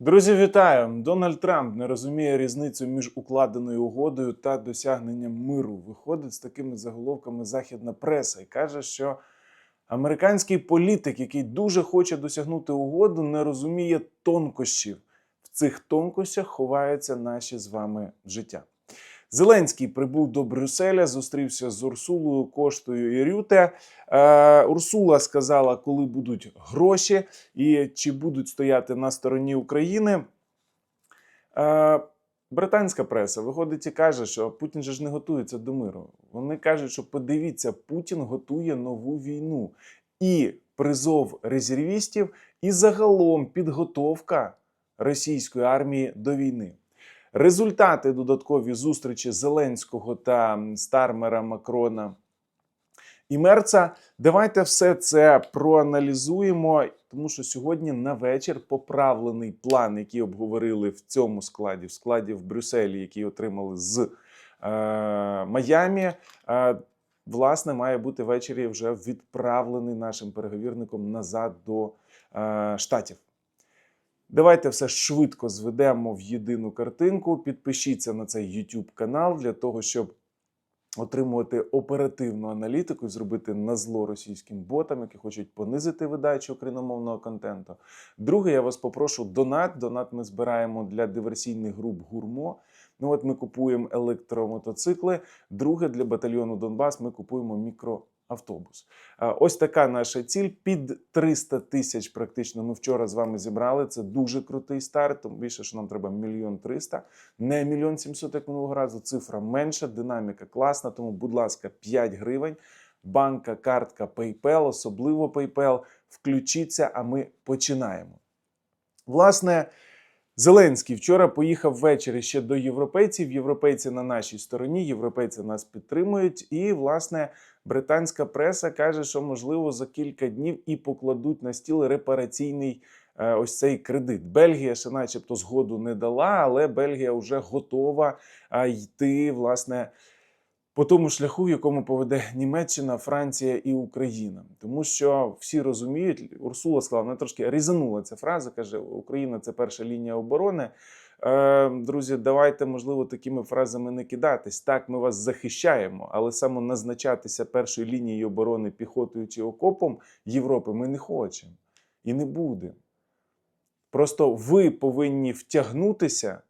Друзі, вітаю! Дональд Трамп не розуміє різницю між укладеною угодою та досягненням миру. Виходить з такими заголовками західна преса і каже, що американський політик, який дуже хоче досягнути угоду, не розуміє тонкощів. В цих тонкощах ховаються наші з вами життя. Зеленський прибув до Брюсселя, зустрівся з Урсулою Коштою і Рюте. Е, Урсула сказала, коли будуть гроші і чи будуть стояти на стороні України. Е, британська преса виходить і каже, що Путін же ж не готується до миру. Вони кажуть, що подивіться, Путін готує нову війну. І призов резервістів, і загалом підготовка російської армії до війни. Результати додаткові зустрічі Зеленського та Стармера Макрона і Мерца. Давайте все це проаналізуємо, тому що сьогодні на вечір поправлений план, який обговорили в цьому складі, в складі в Брюсселі, який отримали з е, Майамі. Е, Власне, має бути ввечері вже відправлений нашим переговірником назад до е, штатів. Давайте все швидко зведемо в єдину картинку. Підпишіться на цей YouTube канал для того, щоб отримувати оперативну аналітику і зробити на зло російським ботам, які хочуть понизити видачу україномовного контенту. Друге, я вас попрошу донат. Донат ми збираємо для диверсійних груп гурмо. Ну от ми купуємо електромотоцикли. Друге, для батальйону Донбас ми купуємо мікро автобус. Ось така наша ціль. Під 300 тисяч практично ми вчора з вами зібрали. Це дуже крутий старт. Тому більше, що нам треба мільйон триста, не мільйон сімсот, як минулого разу. Цифра менша, динаміка класна. Тому, будь ласка, 5 гривень. Банка, картка, PayPal, особливо PayPal. Включіться, а ми починаємо. Власне. Зеленський вчора поїхав ввечері ще до європейців. Європейці на нашій стороні, європейці нас підтримують. І, власне, британська преса каже, що можливо за кілька днів і покладуть на стіл репараційний е, ось цей кредит. Бельгія ще, начебто, згоду не дала, але Бельгія вже готова е, йти, власне. По тому шляху, в якому поведе Німеччина, Франція і Україна, тому що всі розуміють, Урсула сказала, вона трошки різанула ця фраза. каже: Україна це перша лінія оборони. Е, Друзі, давайте, можливо, такими фразами не кидатись. Так, ми вас захищаємо, але саме назначатися першою лінією оборони піхотою чи окопом Європи ми не хочемо і не будемо. Просто ви повинні втягнутися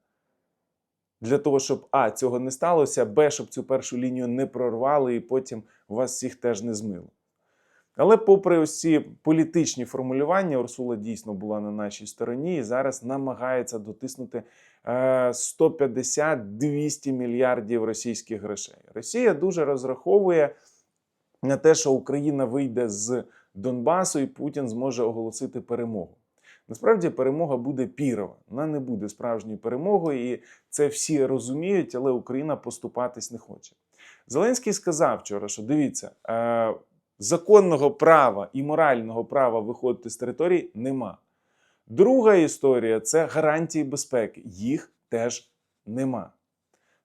для того, щоб А, цього не сталося, Б, щоб цю першу лінію не прорвали і потім вас всіх теж не змило. Але, попри ось ці політичні формулювання, Урсула дійсно була на нашій стороні і зараз намагається дотиснути 150-200 мільярдів російських грошей. Росія дуже розраховує на те, що Україна вийде з Донбасу і Путін зможе оголосити перемогу. Насправді перемога буде пірова, вона не буде справжньою перемогою, і це всі розуміють, але Україна поступатись не хоче. Зеленський сказав вчора, що дивіться, е, законного права і морального права виходити з території нема. Друга історія це гарантії безпеки. Їх теж нема.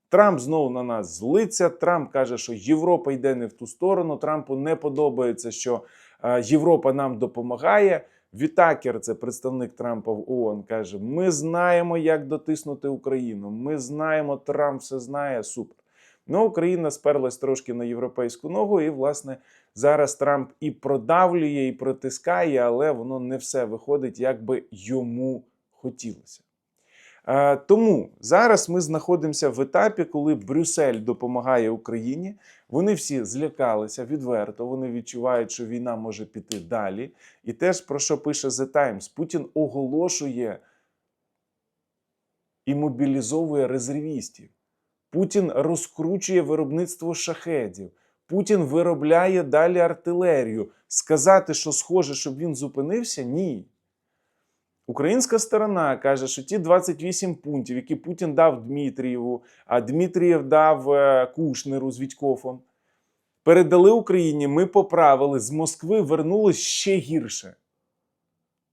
Трамп знову на нас злиться. Трамп каже, що Європа йде не в ту сторону. Трампу не подобається, що е, Європа нам допомагає. Вітакер, це представник Трампа в ООН, каже: Ми знаємо, як дотиснути Україну. Ми знаємо, Трамп все знає. Супер. Ну, Україна сперлась трошки на європейську ногу, і, власне, зараз Трамп і продавлює, і протискає, але воно не все виходить, як би йому хотілося. Е, Тому зараз ми знаходимося в етапі, коли Брюссель допомагає Україні. Вони всі злякалися відверто. Вони відчувають, що війна може піти далі. І теж про що пише The Times, Путін оголошує і мобілізовує резервістів. Путін розкручує виробництво шахедів. Путін виробляє далі артилерію. Сказати, що схоже, щоб він зупинився, ні. Українська сторона каже, що ті 28 пунктів, які Путін дав Дмитрієву, а Дмитрієв дав е, Кушнеру з Вітькофом, передали Україні, ми поправили, з Москви вернулось ще гірше.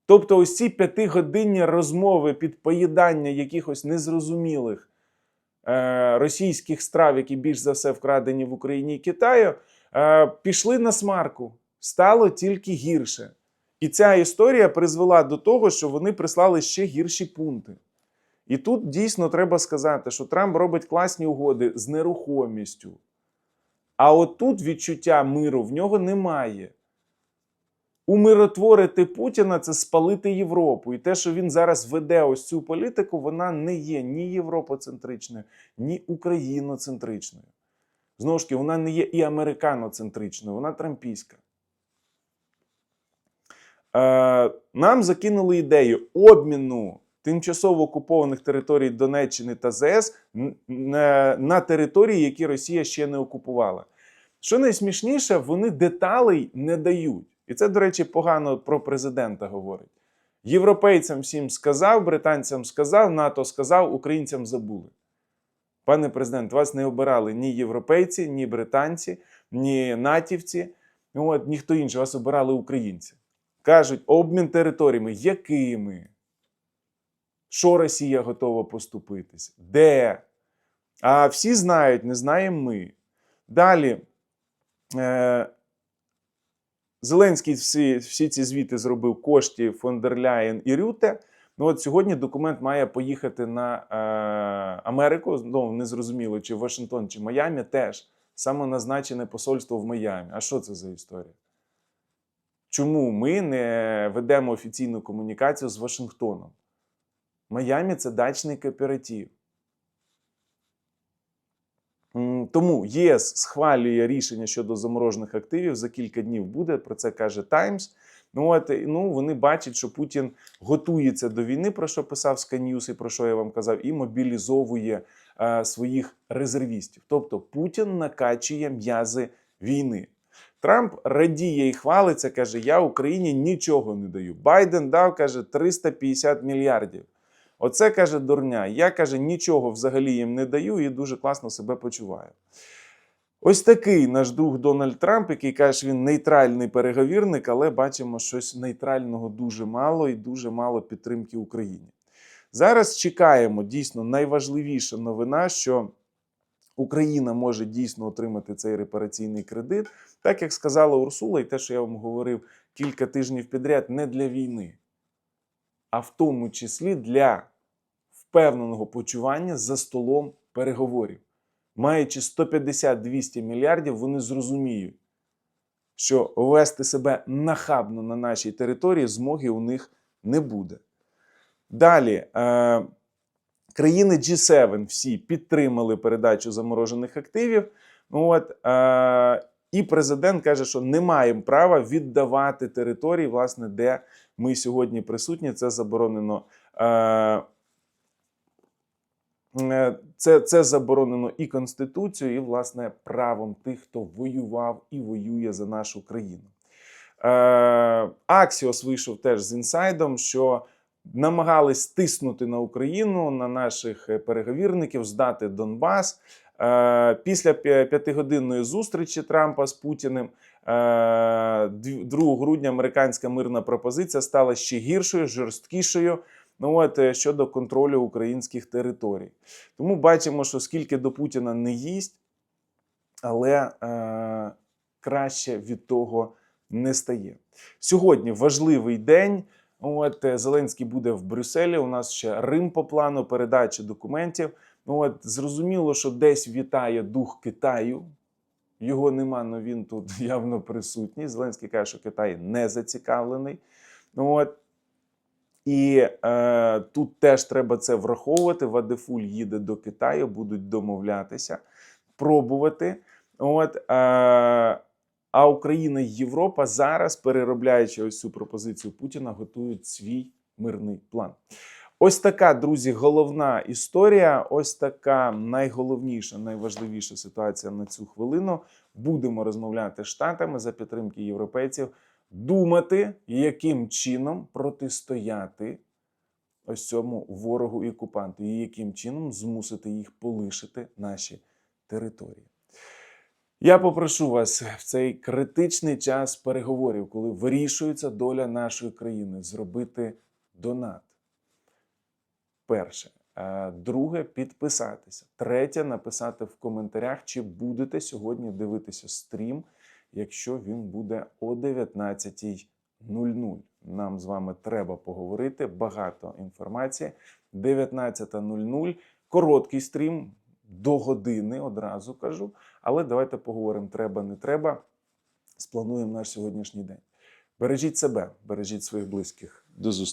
Тобто, ось ці п'ятигодинні розмови під поїдання якихось незрозумілих е, російських страв, які більш за все вкрадені в Україні і Китаю, е, пішли на смарку. Стало тільки гірше. І ця історія призвела до того, що вони прислали ще гірші пункти. І тут дійсно треба сказати, що Трамп робить класні угоди з нерухомістю. А отут відчуття миру в нього немає. Умиротворити Путіна це спалити Європу. І те, що він зараз веде ось цю політику, вона не є ні європоцентричною, ні україноцентричною. Знову ж таки, вона не є і американоцентричною, вона трампійська. Е, нам закинули ідею обміну тимчасово окупованих територій Донеччини та ЗС на, території, які Росія ще не окупувала. Що найсмішніше, вони деталей не дають. І це, до речі, погано про президента говорить. Європейцям всім сказав, британцям сказав, НАТО сказав, українцям забули. Пане президент, вас не обирали ні європейці, ні британці, ні натівці, от, ніхто інший, вас обирали українці. Кажуть, обмін територіями. Якими? Що Росія готова поступитись? Де? А всі знають, не знаємо ми. Далі. Е, Зеленський всі, всі ці звіти зробив кошті фон дер і Рюте. Ну от сьогодні документ має поїхати на е, Америку. Ну, не зрозуміло, чи Вашингтон, чи Майамі теж самоназначене посольство в Майамі. А що це за історія? Чому ми не ведемо офіційну комунікацію з Вашингтоном? Майамі це дачний кооператив. Тому ЄС схвалює рішення щодо заморожених активів за кілька днів буде. Про це каже Таймс. Ну от ну вони бачать, що Путін готується до війни, про що писав News і про що я вам казав, і мобілізовує е, своїх резервістів. Тобто Путін накачує м'язи війни. Трамп радіє і хвалиться, каже: Я Україні нічого не даю. Байден дав, каже, 350 мільярдів. Оце каже дурня. Я каже, нічого взагалі їм не даю і дуже класно себе почуваю. Ось такий наш друг Дональд Трамп, який каже, він нейтральний переговірник, але бачимо, щось нейтрального дуже мало і дуже мало підтримки Україні. Зараз чекаємо дійсно найважливіша новина, що Україна може дійсно отримати цей репараційний кредит, так як сказала Урсула, і те, що я вам говорив кілька тижнів підряд, не для війни, а в тому числі для впевненого почування за столом переговорів. Маючи 150-200 мільярдів, вони зрозуміють, що вести себе нахабно на нашій території змоги у них не буде. Далі, е, країни G7 всі підтримали передачу заморожених активів. От, е, і президент каже, що не маємо права віддавати території, власне, де ми сьогодні присутні. Це заборонено. Е, Е, Це, це заборонено і Конституцією, і, власне, правом тих, хто воював і воює за нашу країну. Е, Аксіос вийшов теж з інсайдом, що намагались тиснути на Україну, на наших е, переговірників, здати Донбас. Е, Після п'ятигодинної зустрічі Трампа з Путіним е, 2 грудня американська мирна пропозиція стала ще гіршою, жорсткішою. Ну от е, щодо контролю українських територій. Тому бачимо, що скільки до Путіна не їсть, але е, краще від того не стає. Сьогодні важливий день. От е, Зеленський буде в Брюсселі. У нас ще Рим по плану передачі документів. От зрозуміло, що десь вітає дух Китаю. Його нема, але він тут явно присутній. Зеленський каже, що Китай не зацікавлений. От і е, тут теж треба це враховувати. Вадефуль їде до Китаю, будуть домовлятися, пробувати. От, е, а Україна і Європа зараз, переробляючи ось цю пропозицію Путіна, готують свій мирний план. Ось така, друзі, головна історія. Ось така найголовніша, найважливіша ситуація на цю хвилину. Будемо розмовляти з штатами за підтримки європейців думати, яким чином протистояти ось цьому ворогу і окупанту, і яким чином змусити їх полишити наші території. Я попрошу вас в цей критичний час переговорів, коли вирішується доля нашої країни, зробити донат. Перше. Е, Друге підписатися. Третє написати в коментарях, чи будете сьогодні дивитися стрім якщо він буде о 19.00. Нам з вами треба поговорити. Багато інформації. 19.00. Короткий стрім до години, одразу кажу. Але давайте поговоримо: треба, не треба. Сплануємо наш сьогоднішній день. Бережіть себе, бережіть своїх близьких. До зустрічі.